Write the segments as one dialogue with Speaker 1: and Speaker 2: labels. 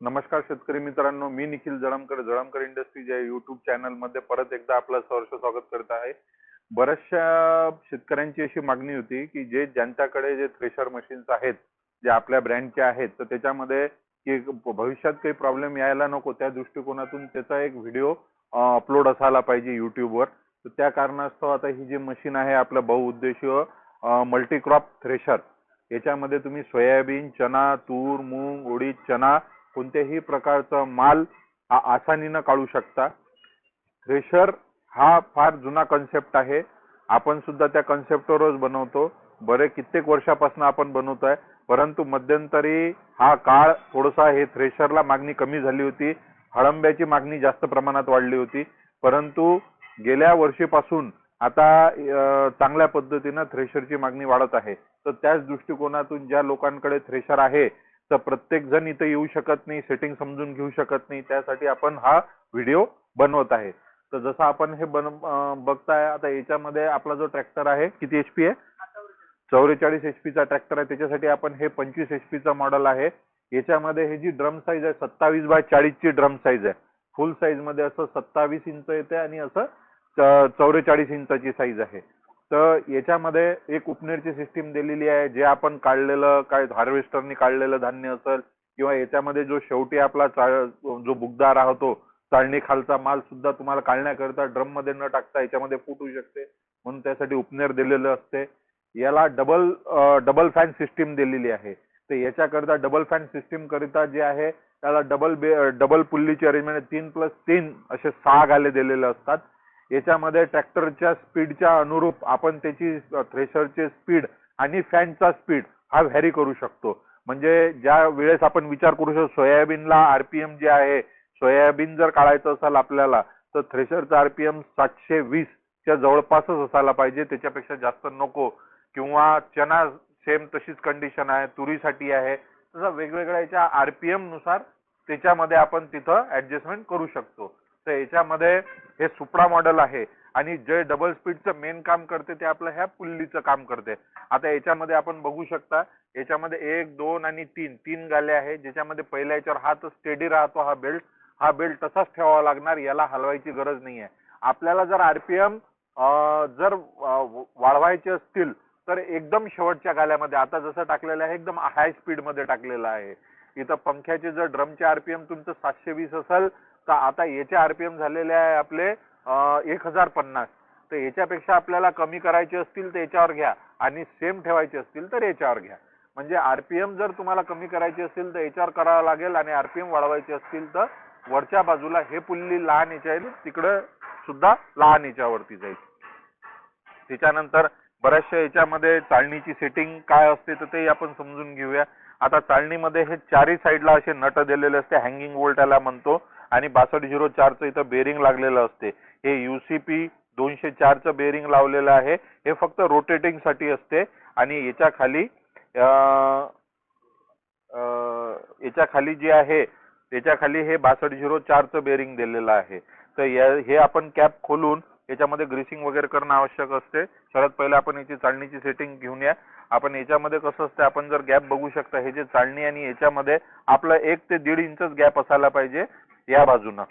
Speaker 1: नमस्कार शेतकरी मित्रांनो मी निखिल जळमकर जळमकर इंडस्ट्रीज या युट्यूब चॅनलमध्ये परत एकदा आपलं सहर्ष स्वागत करत आहे. बऱ्याचशा शेतकऱ्यांची अशी मागणी होती की जे ज्यांच्याकडे जे थ्रेशर मशीन्स आहेत जे आपल्या ब्रँडचे आहेत तर त्याच्यामध्ये की भविष्यात काही प्रॉब्लेम यायला नको त्या दृष्टिकोनातून त्याचा एक व्हिडिओ अपलोड असायला पाहिजे युट्यूबवर तर त्या कारणास्तव आता ही जी मशीन आहे आपलं बहुउद्देशीय मल्टीक्रॉप थ्रेशर याच्यामध्ये तुम्ही सोयाबीन चना तूर मूग उडीद चना कोणत्याही प्रकारचा माल हा आसानीनं काढू शकता. थ्रेशर हा फार जुना कन्सेप्ट आहे. आपण सुद्धा त्या कन्सेप्टवरच बनवतो. बरे कित्येक वर्षापासून आपण बनवतोय. परंतु मध्यंतरी हा काळ थोडासा हे थ्रेशरला मागणी कमी झाली होती. हळंब्याची मागणी जास्त प्रमाणात वाढली होती. परंतु गेल्या वर्षीपासून आता चांगल्या पद्धतीनं थ्रेशरची मागणी वाढत आहे. तर त्याच दृष्टिकोनातून ज्या लोकांकडे थ्रेशर आहे तर प्रत्येक जण इथे येऊ शकत नाही सेटिंग समजून घेऊ शकत नाही. त्यासाठी आपण हा व्हिडिओ बनवत आहे. तर जसं आपण हे बन बघताय आता याच्यामध्ये आपला जो ट्रॅक्टर आहे किती एच पी आहे? चौवेचाळीस एच चा ट्रॅक्टर आहे. त्याच्यासाठी आपण हे पंचवीस एच चा मॉडेल आहे. याच्यामध्ये हे जी ड्रम साईज आहे सत्तावीस बाय चाळीसची ड्रम साईज आहे. फुल साईजमध्ये असं सत्तावीस इंच येते आणि असं चौवेचाळीस इंचाची साईज आहे. तर याच्यामध्ये एक उपनेरची सिस्टीम दिलेली आहे जे आपण काढलेलं काय हार्वेस्टरनी काढलेलं धान्य असेल किंवा याच्यामध्ये जो शेवटी आपला जो बुगदा राहतो चाळणी खालचा माल सुद्धा तुम्हाला काढण्याकरिता ड्रममध्ये न टाकता याच्यामध्ये फुटू शकते म्हणून त्यासाठी उपनेर दिलेलं असते. याला डबल डबल फॅन सिस्टीम दिलेली आहे. तर याच्याकरिता डबल फॅन सिस्टीम करिता जे आहे त्याला डबल डबल पुल्लीची अरेंजमेंट तीन प्लस तीन असे सहा गाले दिलेले असतात. याच्यामध्ये ट्रॅक्टरच्या स्पीडच्या अनुरूप आपण त्याची थ्रेशरचे स्पीड आणि फॅनचा स्पीड हा व्हॅरी करू शकतो. म्हणजे ज्या वेळेस आपण विचार करू शकतो सोयाबीनला आरपीएम जे आहे सोयाबीन जर काढायचं असेल आपल्याला तर थ्रेशरचा आरपीएम सातशे वीस च्या जवळपासच असायला पाहिजे. त्याच्यापेक्षा जास्त नको. किंवा चना सेम तशीच कंडिशन आहे तुरीसाठी आहे. तसं वेगवेगळ्या याच्या आरपीएमनुसार त्याच्यामध्ये आपण तिथं ऍडजस्टमेंट करू शकतो. तर याच्यामध्ये हे सुपडा मॉडेल आहे. आणि जे डबल स्पीडचं मेन काम करते ते आपलं ह्या पुल्लीचं काम करते. आता याच्यामध्ये आपण बघू शकता याच्यामध्ये एक दोन आणि तीन तीन गाले आहे ज्याच्यामध्ये पहिल्या याच्यावर हात स्टेडी राहतो हा बेल्ट हा बेल्ट तसाच ठेवावा लागणार याला हलवायची गरज नाही आहे आपल्याला जर आरपीएम जर वाढवायचे असतील तर एकदम शेवटच्या गाल्यामध्ये आता जसं टाकलेलं आहे एकदम हाय स्पीडमध्ये टाकलेलं आहे. इथं पंख्याचे जर ड्रमचे आरपीएम तुमचं सातशे वीस असेल तर आता याचे आरपीएम झालेले आहे आपले एक हजार पन्नास. तर याच्यापेक्षा आपल्याला कमी करायचे असतील तर याच्यावर घ्या. आणि सेम ठेवायचे असतील तर याच्यावर घ्या. म्हणजे आरपीएम जर तुम्हाला कमी करायची असेल तर याच्यावर करावं लागेल आणि आरपीएम वाढवायचे असतील तर वरच्या बाजूला हे पुल्ली लहान याच्या येईल तिकडं सुद्धा लहान याच्यावरती जाईल. त्याच्यानंतर बऱ्याचशा याच्यामध्ये चाळणीची सेटिंग काय असते तर ते आपण समजून घेऊया. आता चाळणीमध्ये हे चारही साईडला असे नट दिलेले असते हँगिंग वोल्ट याला म्हणतो. आणि बासष्ट झिरो चारचं इथं बेरिंग लागलेलं असते. हे युसीपी दोनशे चारचं बेरिंग लावलेलं आहे. हे फक्त रोटेटिंगसाठी असते. आणि याच्या खाली अं, अं, याच्या खाली जे आहे त्याच्याखाली हे बासष्ट झिरो चारचं बेरिंग दिलेलं आहे. तर या हे आपण कॅप खोलून याच्यामध्ये ग्रीसिंग वगैरे करणं आवश्यक असते. सर्वात पहिले आपण याची चाळणीची सेटिंग घेऊन या. आपण याच्यामध्ये कसं असतं आपण जर गॅप बघू शकता हे जे चाळणी आणि याच्यामध्ये आपलं एक ते दीड इंचच गॅप असायला पाहिजे. या बाजूनं.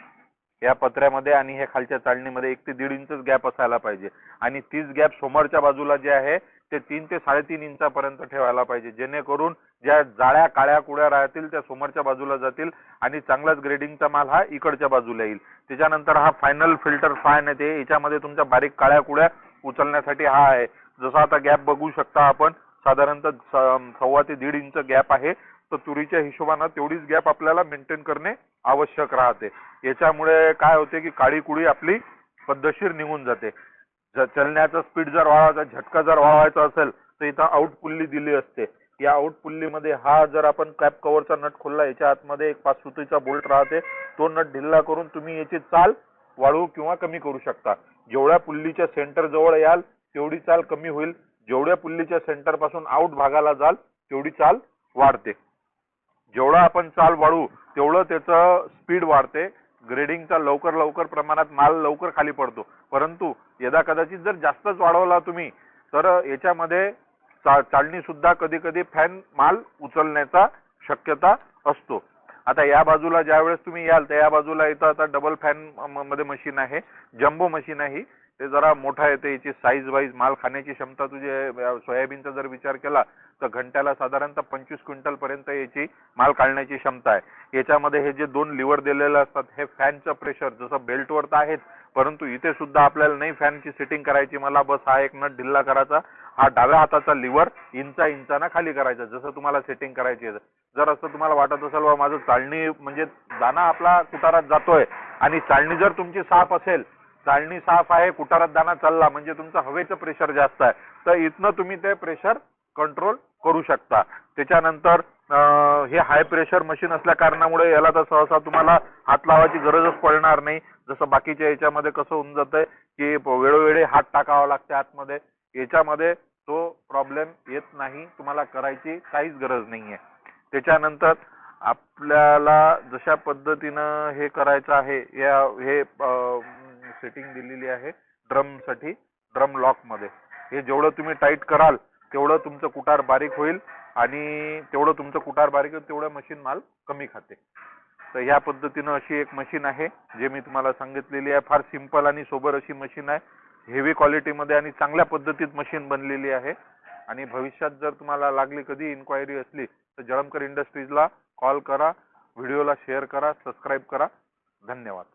Speaker 1: या पत्र्यामध्ये आणि हे खालच्या चाळणीमध्ये एक ते दीड इंचच गॅप असायला पाहिजे. आणि तीच गॅप समोरच्या बाजूला जे आहे ते तीन ते साडेतीन इंचापर्यंत ठेवायला पाहिजे. जेणेकरून ज्या जाळ्या काळ्या कुड्या राहतील त्या समोरच्या बाजूला जातील आणि चांगलाच ग्रेडिंगचा माल हा इकडच्या बाजूला येईल. त्याच्यानंतर हा फायनल फिल्टर फॅन येते याच्यामध्ये तुमच्या बारीक काळ्या कुड्या उचलण्यासाठी हा आहे. जसा आता गॅप बघू शकता आपण साधारणतः सव्वा ते दीड इंच गॅप आहे. तर तुरीच्या हिशोबानं तेवढीच गॅप आपल्याला मेंटेन करणे आवश्यक राहते. याच्यामुळे काय होते की काळी कुळी आपली पद्धतशीर निघून जाते. चलण्याचा स्पीड जर वाढवायचा झटका जर वाढवायचा असेल तर इथं आउट पुल्ली दिली असते. या आउट पुल्लीमध्ये हा जर आपण कॅप कव्हरचा नट खोलला याच्या आतमध्ये एक पाच सुतीचा बोल्ट राहते. तो नट ढिल्ला करून तुम्ही याची चाल वाढवू किंवा कमी करू शकता. जेवढ्या पुल्लीच्या सेंटर जवळ याल तेवढी चाल कमी होईल. जेवढ्या पुल्लीच्या सेंटरपासून आउट भागाला जाल तेवढी चाल वाढते. जेवढं आपण चाल वाढू तेवढं त्याचं स्पीड वाढते. ग्रेडिंगचा लवकर लवकर प्रमाणात माल लवकर खाली पडतो. परंतु यदा कदाचित जर जास्तच वाढवला तुम्ही तर याच्यामध्ये चा- सुद्धा कधी कधी फॅन माल उचलण्याचा शक्यता असतो. आता या बाजूला ज्या वेळेस तुम्ही याल तर या बाजूला इथं आता डबल फॅनमध्ये मशीन आहे. जम्बो मशीन आहे ते जरा मोठा येते याची साईज वाईज माल खाण्याची क्षमता तुझे सोयाबीनचा जर विचार केला तर घंट्याला साधारणतः पंचवीस क्विंटल पर्यंत याची माल काढण्याची क्षमता आहे. याच्यामध्ये हे जे दोन लिव्हर दिलेले असतात हे फॅनचं प्रेशर जसं बेल्टवर तर आहेत परंतु इथे सुद्धा आपल्याला नाही फॅनची सेटिंग करायची मला. बस हा एक नट ढिल्ला करायचा. हा डाव्या हाताचा लिव्हर इंचा इंचाना खाली करायचा जसं तुम्हाला सेटिंग करायची जर असं तुम्हाला वाटत असेल बा माझं चालणी म्हणजे दाना आपला कुटारात जातोय आणि चालणी जर तुमची साफ असेल चालणी साफ आहे कुटारात दाना चालला म्हणजे तुमचं हवेचं प्रेशर जास्त आहे. तर इथनं तुम्ही ते प्रेशर कंट्रोल करू शकता. त्याच्यानंतर हे हाय प्रेशर मशीन असल्या कारणामुळे याला तर सहसा तुम्हाला हात लावायची गरजच पडणार नाही. जसं बाकीच्या याच्यामध्ये कसं होऊन जातंय की वेळोवेळी हात टाकावा लागते आतमध्ये. याच्यामध्ये तो प्रॉब्लेम येत नाही तुम्हाला करायची काहीच गरज नाहीये. त्याच्यानंतर आपल्याला जशा पद्धतीनं हे करायचं आहे या हे सेटिंग दिलेली आहे ड्रमसाठी ड्रम लॉकमध्ये. हे जेवढं तुम्ही टाईट कराल तेवढं तुमचं कुटार बारीक होईल आणि तेवढं तुमचं कुटार बारीक होईल तेवढं मशीन माल कमी खाते. तर ह्या पद्धतीनं अशी एक मशीन आहे जे मी तुम्हाला सांगितलेली आहे. फार सिंपल आणि सोबर अशी मशीन आहे. हेवी क्वालिटीमध्ये आणि चांगल्या पद्धतीत मशीन बनलेली आहे. आणि भविष्यात जर तुम्हाला लागली कधी इन्क्वायरी असली तर जळमकर इंडस्ट्रीजला कॉल करा व्हिडिओला शेअर करा सबस्क्राईब करा. धन्यवाद.